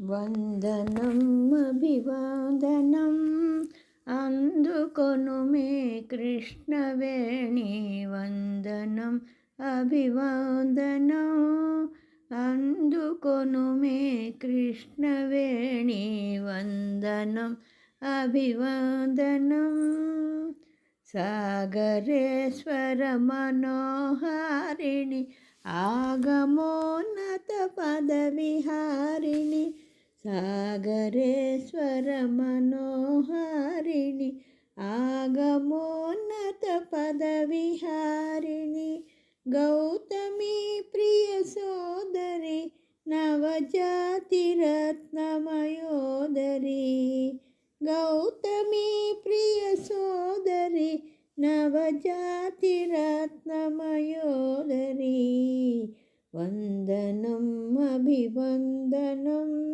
వందనం అభివాదనం అందుకొను మే కృష్ణవేణి వందనం అభివాదనం అందుకొను మే కృష్ణవేణి వందనం అభివాదనం సాగరేశ్వర మనోహారిణి ఆగమోన్నత పదవిహారిణి సాగరేశ్వర మనోహారిణి ఆగమోన్నత పదవిహారిణి గౌతమి ప్రియ సోదరి నవజాతి రత్నమయోదరి గౌతమి ప్రియ సోదరి నవజాతి రత్నమయోదరి. వందనం అభివందనం.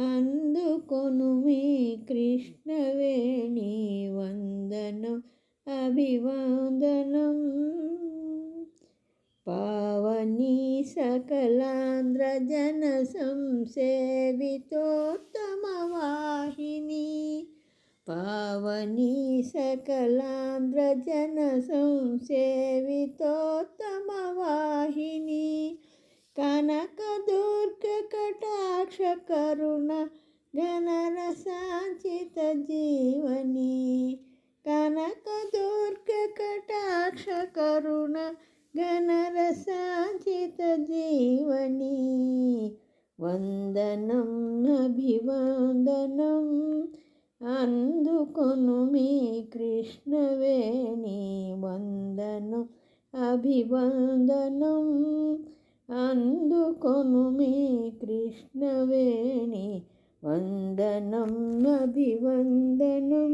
అందుకొను మీ కృష్ణవేణి వందనం అభివందనం. పావని సకలాంధ్రజన సంసేవితోత్తమవాహిని పావని సకలాంధ్రజన సంసేవితోత్తమవాహిని కనకదుర్గ కటాక్ష కరుణ ఘనరసాంచిత జీవని. కనకదుర్గ కటాక్ష కరుణ ఘనరసాంచిత జీవని. వందనం అభివందనం అందుకొను మీ కృష్ణవేణి. వందనం అభివందనం అందుకొను మీ కృష్ణవేణి వందనం నది వందనం.